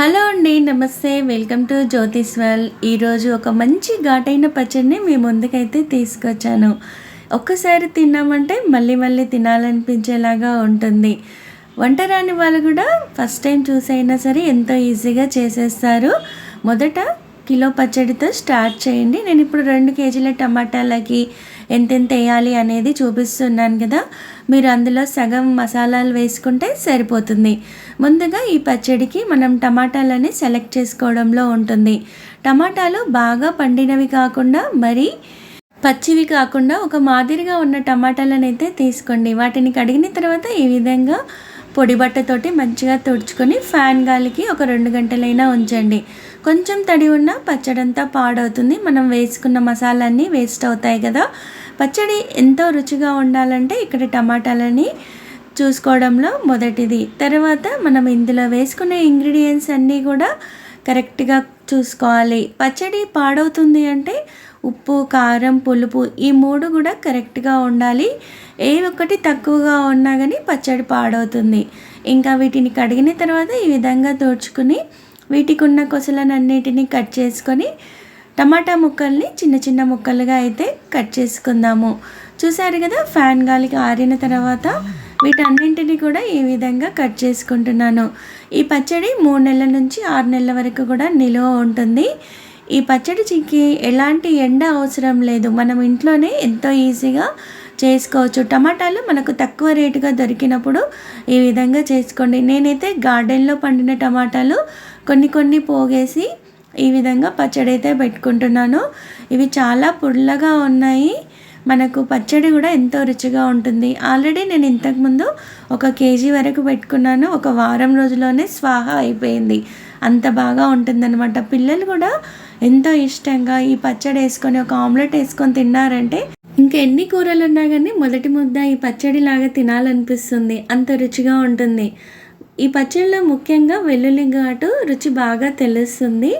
Hello అండి నమస్తే. Welcome to Jyothish well ఈరోజు ఒక మంచి ఘాటైన పచ్చడిని మీ ముందుకైతే తీసుకొచ్చాను. ఒక్కసారి తిన్నామంటే మళ్ళీ మళ్ళీ తినాలనిపించేలాగా ఉంటుంది. వంట రాని వాళ్ళు కూడా ఫస్ట్ టైం చూసైనా సరే ఎంతో ఈజీగా చేసేస్తారు. మొదట కిలో పచ్చడితో స్టార్ట్ చేయండి. నేను ఇప్పుడు రెండు కేజీల టమాటాలకి ఎంతెంత వేయాలి అనేది చూపిస్తున్నాను కదా. మీరు అందులో సగం మసాలాలు వేసుకుంటే సరిపోతుంది. ముందుగా ఈ పచ్చడికి మనం టమాటాలని సెలెక్ట్ చేసుకోవడంలో ఉంటుంది. టమాటాలు బాగా పండినవి కాకుండా మరి పచ్చివి కాకుండా ఒక మాదిరిగా ఉన్న టమాటాలను అయితే తీసుకోండి. వాటిని కడిగిన తర్వాత ఈ విధంగా పొడి బట్టతోటి మంచిగా తుడుచుకొని ఫ్యాన్ గాలికి ఒక రెండు గంటలైనా ఉంచండి. కొంచెం తడి ఉన్న పచ్చడంతా పాడవుతుంది. మనం వేసుకున్న మసాలాన్ని వేస్ట్ అవుతాయి కదా. పచ్చడి ఎంతో రుచిగా ఉండాలంటే ఇక్కడ టమాటాలని చూసుకోవడంలో మొదటిది. తర్వాత మనం ఇందులో వేసుకునే ఇంగ్రీడియంట్స్ అన్నీ కూడా కరెక్ట్గా చూసుకోవాలి. పచ్చడి పాడవుతుంది అంటే ఉప్పు కారం పులుపు ఈ మూడు కూడా కరెక్ట్గా ఉండాలి. ఏ ఒక్కటి తక్కువగా ఉన్నా కానీ పచ్చడి పాడవుతుంది. ఇంకా వీటిని కడిగిన తర్వాత ఈ విధంగా తోడ్చుకుని వీటికి ఉన్న కొసలనన్నిటిని కట్ చేసుకొని టమాటా ముక్కల్ని చిన్న చిన్న ముక్కలుగా అయితే కట్ చేసుకుందాము. చూసారు కదా ఫ్యాన్ గాలికి ఆరిన తర్వాత వీటన్నింటిని కూడా ఈ విధంగా కట్ చేసుకుంటున్నాను. ఈ పచ్చడి మూడు నెలల నుంచి ఆరు నెలల వరకు కూడా నిలువ ఉంటుంది. ఈ పచ్చడి చిక్కి ఎలాంటి ఎండ అవసరం లేదు. మనం ఇంట్లోనే ఎంతో ఈజీగా చేసుకోవచ్చు. టమాటాలు మనకు తక్కువ రేటుగా దొరికినప్పుడు ఈ విధంగా చేసుకోండి. నేనైతే గార్డెన్లో పండిన టమాటాలు కొన్ని కొన్ని పోగేసి ఈ విధంగా పచ్చడి అయితే పెట్టుకుంటున్నాను. ఇవి చాలా పుల్లగా ఉన్నాయి. మనకు పచ్చడి కూడా ఎంతో రుచిగా ఉంటుంది. ఆల్రెడీ నేను ఇంతకుముందు ఒక కేజీ వరకు పెట్టుకున్నాను. ఒక వారం రోజుల్లోనే స్వాహ అయిపోయింది. అంత బాగా ఉంటుందన్నమాట. పిల్లలు కూడా ఎంతో ఇష్టంగా ఈ పచ్చడి వేసుకొని ఒక ఆమ్లెట్ వేసుకొని తిన్నారంటే ఇంకా ఎన్ని కూరలు ఉన్నా కానీ మొదటి ముద్ద ఈ పచ్చడి లాగా తినాలనిపిస్తుంది. అంత రుచిగా ఉంటుంది. ఈ పచ్చడిలో ముఖ్యంగా వెల్లుల్లి ఘాటు రుచి బాగా తెలుస్తుంది.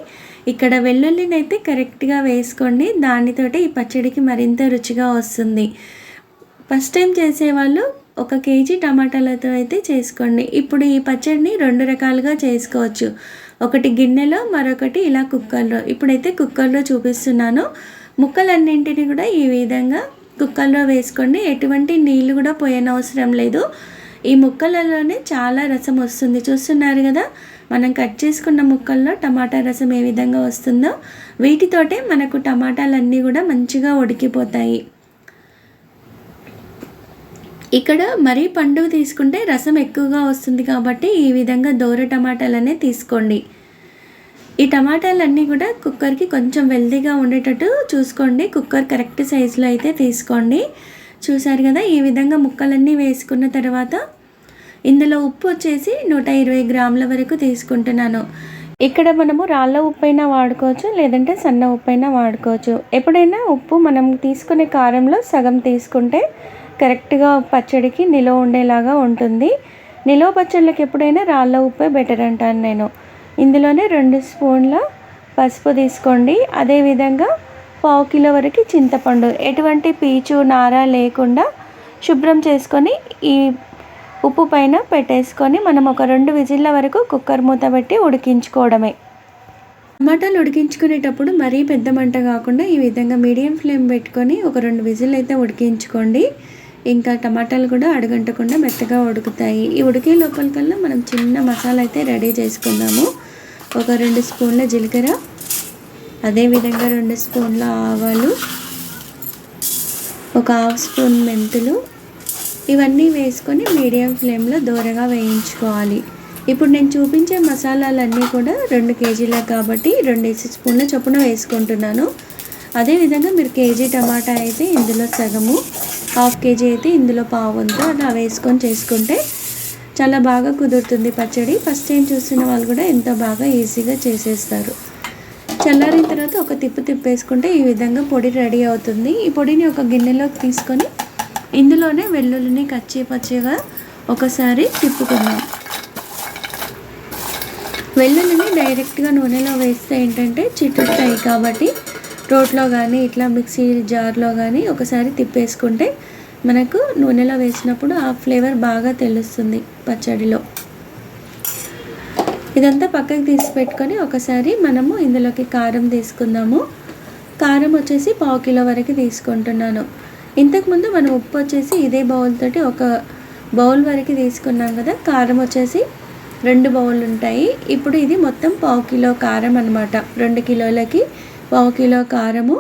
ఇక్కడ వెల్లుల్లిని అయితే కరెక్ట్గా వేసుకోండి. దానితోటి ఈ పచ్చడికి మరింత రుచిగా వస్తుంది. ఫస్ట్ టైం చేసేవాళ్ళు ఒక కేజీ టమాటాలతో అయితే చేసుకోండి. ఇప్పుడు ఈ పచ్చడిని రెండు రకాలుగా చేసుకోవచ్చు. ఒకటి గిన్నెలో మరొకటి ఇలా కుక్కర్లో. ఇప్పుడైతే కుక్కర్లో చూపిస్తున్నాను. ముక్కలన్నింటినీ కూడా ఈ విధంగా కుక్కర్లో వేసుకోండి ఎటువంటి నీళ్ళు కూడా పోయనవసరం లేదు. ఈ ముక్కలలోనే చాలా రసం వస్తుంది. చూస్తున్నారు కదా? మనం కట్ చేసుకున్న ముక్కల్లో టమాటా రసం ఏ విధంగా వస్తుందో వీటితోటే మనకు టమాటాలన్నీ కూడా మంచిగా ఉడికిపోతాయి. ఇక్కడ మరీ పండుగ తీసుకుంటే రసం ఎక్కువగా వస్తుంది కాబట్టి ఈ విధంగా దోర టమాటాలనే తీసుకోండి. ఈ టమాటాలన్నీ కూడా కుక్కర్కి కొంచెం వెల్దీగా ఉండేటట్టు చూసుకోండి. కుక్కర్ కరెక్ట్ సైజులో అయితే తీసుకోండి. చూసారు కదా ఈ విధంగా ముక్కలన్నీ వేసుకున్న తర్వాత ఇందులో ఉప్పు వచ్చేసి నూట ఇరవై గ్రాముల వరకు తీసుకుంటున్నాను. ఇక్కడ మనము రాళ్ళ ఉప్పు అయినా వాడుకోవచ్చు లేదంటే సన్న ఉప్పు అయినా వాడుకోవచ్చు. ఎప్పుడైనా ఉప్పు మనం తీసుకునే కారంలో సగం తీసుకుంటే కరెక్ట్గా పచ్చడికి నిలవ ఉండేలాగా ఉంటుంది. నిలవ పచ్చళ్ళకి ఎప్పుడైనా రాళ్ళ ఉప్పే బెటర్ అంటాను నేను. ఇందులోనే రెండు స్పూన్ల పసుపు తీసుకోండి. అదేవిధంగా పావు కిలో వరకు చింతపండు. ఎటువంటి పీచు నార లేకుండా శుభ్రం చేసుకొని ఈ ఉప్పు పైన పెట్టేసుకొని మనం ఒక రెండు విజిల్ల వరకు కుక్కర్ మూత పెట్టి ఉడికించుకోవడమే. టమాటాలు ఉడికించుకునేటప్పుడు మరీ పెద్ద మంట కాకుండా ఈ విధంగా మీడియం ఫ్లేమ్ పెట్టుకొని ఒక రెండు విజిల్ అయితే ఉడికించుకోండి. ఇంకా టమాటాలు కూడా అడగంటకుండా మెత్తగా ఉడుకుతాయి. ఈ ఉడికే లోపలికల్లా మనం చిన్న మసాలా అయితే రెడీ చేసుకుందాము. ఒక రెండు స్పూన్ల జీలకర్ర అదేవిధంగా రెండు స్పూన్ల ఆవాలు ఒక హాఫ్ స్పూన్ మెంతులు. ఇవన్నీ వేసుకొని మీడియం ఫ్లేమ్లో దూరగా వేయించుకోవాలి. ఇప్పుడు నేను చూపించే మసాలాలన్నీ కూడా రెండు కేజీల కాబట్టి రెండు స్పూన్ల చొప్పున వేసుకుంటున్నాను. అదేవిధంగా మీరు కేజీ టమాటా అయితే ఇందులో సగము హాఫ్ కేజీ అయితే ఇందులో పావంతో అలా వేసుకొని చేసుకుంటే చాలా బాగా కుదురుతుంది పచ్చడి. ఫస్ట్ టైం చూసిన వాళ్ళు కూడా ఎంతో బాగా ఈజీగా చేసేస్తారు. చల్లారిన తర్వాత ఒక తిప్పు తిప్పేసుకుంటే ఈ విధంగా పొడి రెడీ అవుతుంది. ఈ పొడిని ఒక గిన్నెలోకి తీసుకొని ఇందులోనే వెల్లుల్లిని కచ్చి పచ్చిగా ఒకసారి తిప్పుకుందాం. వెల్లుల్లిని డైరెక్ట్గా నూనెలో వేస్తే ఏంటంటే చిట్టుతాయి కాబట్టి రోట్లో కానీ ఇట్లా మిక్సీ జార్లో కానీ ఒకసారి తిప్పేసుకుంటే మనకు నూనెలో వేసినప్పుడు ఆ ఫ్లేవర్ బాగా తెలుస్తుంది పచ్చడిలో. ఇదంతా పక్కకి తీసి పెట్టుకొని ఒకసారి మనము ఇందులోకి కారం తీసుకుందాము. కారం వచ్చేసి పావు కిలో వరకు తీసుకుంటున్నాను. ఇంతకుముందు మనం ఉప్పు వచ్చేసి ఇదే బౌల్ తోటి ఒక బౌల్ వరకు తీసుకున్నాం కదా కారం వచ్చేసి రెండు బౌల్ ఉంటాయి. ఇప్పుడు ఇది మొత్తం పావు కిలో కారం అనమాట రెండు కిలోలకి పావు కిలో కారము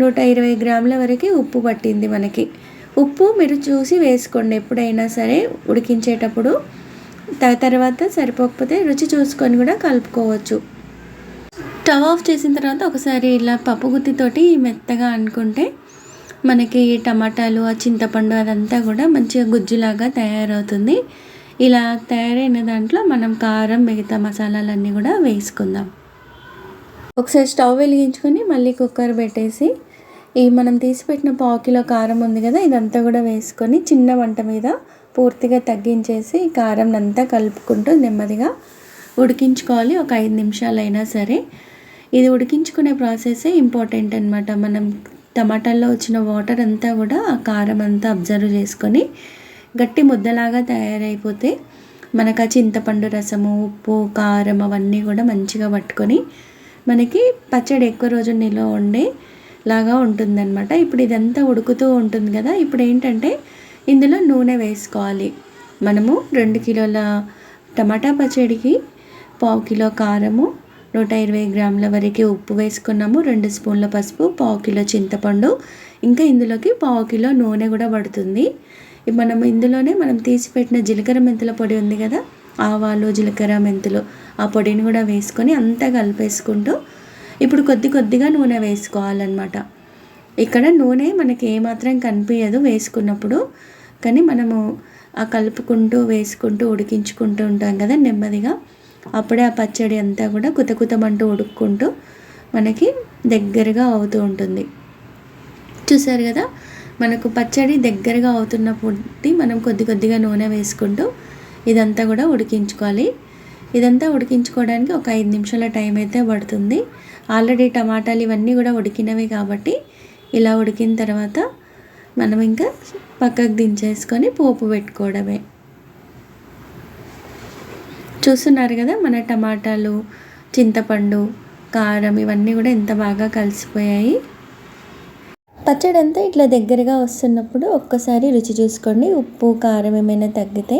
నూట ఇరవై గ్రాముల వరకు ఉప్పు పట్టింది మనకి. ఉప్పు మీరు చూసి వేసుకోండి ఎప్పుడైనా సరే ఉడికించేటప్పుడు. తర్వాత సరిపోకపోతే రుచి చూసుకొని కూడా కలుపుకోవచ్చు. స్టవ్ ఆఫ్ చేసిన తర్వాత ఒకసారి ఇలా పప్పు గుత్తితోటి మెత్తగా అనుకుంటే మనకి టమాటాలు ఆ చింతపండు అదంతా కూడా మంచిగా గుజ్జులాగా తయారవుతుంది. ఇలా తయారైన దాంట్లో మనం కారం మిగతా మసాలాలన్నీ కూడా వేసుకుందాం. ఒకసారి స్టవ్ వెలిగించుకొని మళ్ళీ కుక్కర్ పెట్టేసి ఈ మనం తీసిపెట్టిన పావు కిలో కారం ఉంది కదా ఇదంతా కూడా వేసుకొని చిన్న వంట మీద పూర్తిగా తగ్గించేసి కారం అంతా కలుపుకుంటూ నెమ్మదిగా ఉడికించుకోవాలి. ఒక ఐదు నిమిషాలు అయినా సరే. ఇది ఉడికించుకునే ప్రాసెసే ఇంపార్టెంట్ అనమాట మనం టమాటాల్లో వచ్చిన వాటర్ అంతా కూడా ఆ కారం అంతా అబ్జర్వ్ చేసుకొని గట్టి ముద్దలాగా తయారైపోతే మనకు ఆ చింతపండు రసము ఉప్పు కారం అవన్నీ కూడా మంచిగా పట్టుకొని మనకి పచ్చడి ఎక్కువ రోజులు నిల్వ ఉండే లాగా ఉంటుందన్నమాట. ఇప్పుడు ఇదంతా ఉడుకుతూ ఉంటుంది కదా. ఇప్పుడు ఏంటంటే ఇందులో నూనె వేసుకోవాలి. మనము రెండు కిలోల టమాటా పచ్చడికి పావు కిలో కారము నూట ఇరవై గ్రాముల వరకు ఉప్పు వేసుకున్నాము రెండు స్పూన్ల పసుపు పావు కిలో చింతపండు ఇంకా ఇందులోకి పావు కిలో నూనె కూడా పడుతుంది. మనం ఇందులోనే మనం తీసిపెట్టిన జీలకర్ర మెంతుల పొడి ఉంది కదా ఆవాలు జీలకర్ర మెంతులు ఆ పొడిని కూడా వేసుకొని అంతా కలిపేసుకుంటూ ఇప్పుడు కొద్ది కొద్దిగా నూనె వేసుకోవాలన్నమాట. ఇక్కడ నూనె మనకి ఏమాత్రం కనిపించదు వేసుకున్నప్పుడు. కానీ మనము ఆ కలుపుకుంటూ వేసుకుంటూ ఉడికించుకుంటూ ఉంటాం కదా నెమ్మదిగా. అప్పుడే ఆ పచ్చడి అంతా కూడా కుతకుతమంటూ ఉడుక్కుంటూ మనకి దగ్గరగా అవుతూ ఉంటుంది. చూసారు కదా? మనకు పచ్చడి దగ్గరగా అవుతున్నప్పుడు మనం కొద్ది కొద్దిగా నూనె వేసుకుంటూ ఇదంతా కూడా ఉడికించుకోవాలి. ఇదంతా ఉడికించుకోవడానికి ఒక ఐదు నిమిషాల టైం అయితే పడుతుంది. ఆల్రెడీ టమాటాలు ఇవన్నీ కూడా ఉడికినవి కాబట్టి ఇలా ఉడికిన తర్వాత మనం ఇంకా పక్కకు దించేసుకొని పోపు పెట్టుకోవడమే. చూస్తున్నారు కదా మన టమాటాలు చింతపండు కారం ఇవన్నీ కూడా ఎంత బాగా కలిసిపోయాయి. పచ్చడి అంతా ఇట్లా దగ్గరగా వస్తున్నప్పుడు ఒక్కసారి రుచి చూసుకోండి. ఉప్పు కారం ఏమైనా తగ్గితే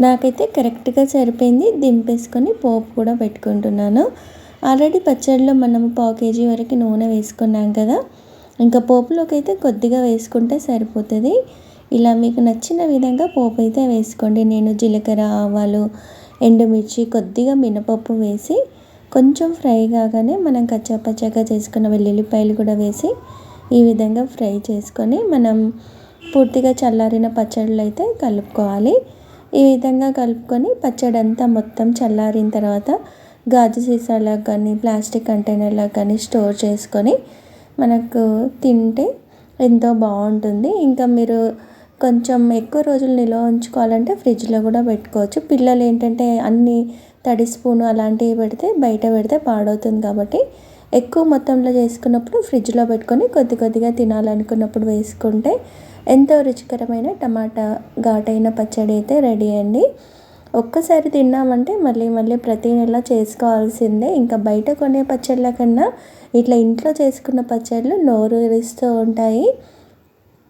నాకైతే కరెక్ట్గా సరిపోయింది. దింపేసుకొని పోపు కూడా పెట్టుకుంటున్నాను. ఆల్రెడీ పచ్చడిలో మనం పావు కేజీ వరకు నూనె వేసుకున్నాం కదా. ఇంకా పోపులోకి అయితే కొద్దిగా వేసుకుంటే సరిపోతుంది. ఇలా మీకు నచ్చిన విధంగా పోపు అయితే వేసుకోండి. నేను జీలకర్ర ఆవాలు ఎండుమిర్చి కొద్దిగా మినపప్పు వేసి కొంచెం ఫ్రై కాగానే మనం కచ్చాపచ్చాగా చేసుకున్న వెల్లుల్లిపాయలు కూడా వేసి ఈ విధంగా ఫ్రై చేసుకొని మనం పూర్తిగా చల్లారిన పచ్చళ్ళు అయితే కలుపుకోవాలి. ఈ విధంగా కలుపుకొని పచ్చడి అంతా మొత్తం చల్లారిన తర్వాత గాజు సీసాలకు కానీ ప్లాస్టిక్ కంటైనర్లకు కానీ స్టోర్ చేసుకొని మనకు తింటే ఎంతో బాగుంటుంది. ఇంకా మీరు కొంచెం ఎక్కువ రోజులు నిల్వ ఉంచుకోవాలంటే ఫ్రిడ్జ్లో కూడా పెట్టుకోవచ్చు. పిల్లలు ఏంటంటే అన్ని తడి స్పూను అలాంటివి పెడితే బయట పెడితే పాడవుతుంది కాబట్టి ఎక్కువ మొత్తంలో చేసుకున్నప్పుడు ఫ్రిడ్జ్లో పెట్టుకొని కొద్ది కొద్దిగా తినాలనుకున్నప్పుడు వేసుకుంటే ఎంతో రుచికరమైన టమాటా ఘాటైన పచ్చడి అయితే రెడీ అండి. ఒక్కసారి తిన్నామంటే మళ్ళీ మళ్ళీ ప్రతి నెల చేసుకోవాల్సిందే. ఇంకా బయట కొనే పచ్చళ్ళ కన్నా ఇట్లా ఇంట్లో చేసుకున్న పచ్చళ్ళు నోరు ఉంటాయి.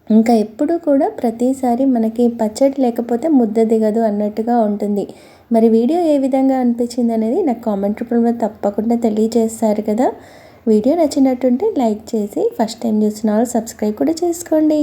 ఇంకా ఎప్పుడు కూడా ప్రతిసారి మనకి పచ్చడి లేకపోతే ముద్ద దిగదు అన్నట్టుగా ఉంటుంది. మరి వీడియో ఏ విధంగా అనిపించింది అనేది నాకు కామెంట్ రూపంలో తప్పకుండా తెలియజేస్తారు కదా. వీడియో నచ్చినట్టుంటే లైక్ చేసి ఫస్ట్ టైం చూసిన వాళ్ళు సబ్స్క్రైబ్ కూడా చేసుకోండి.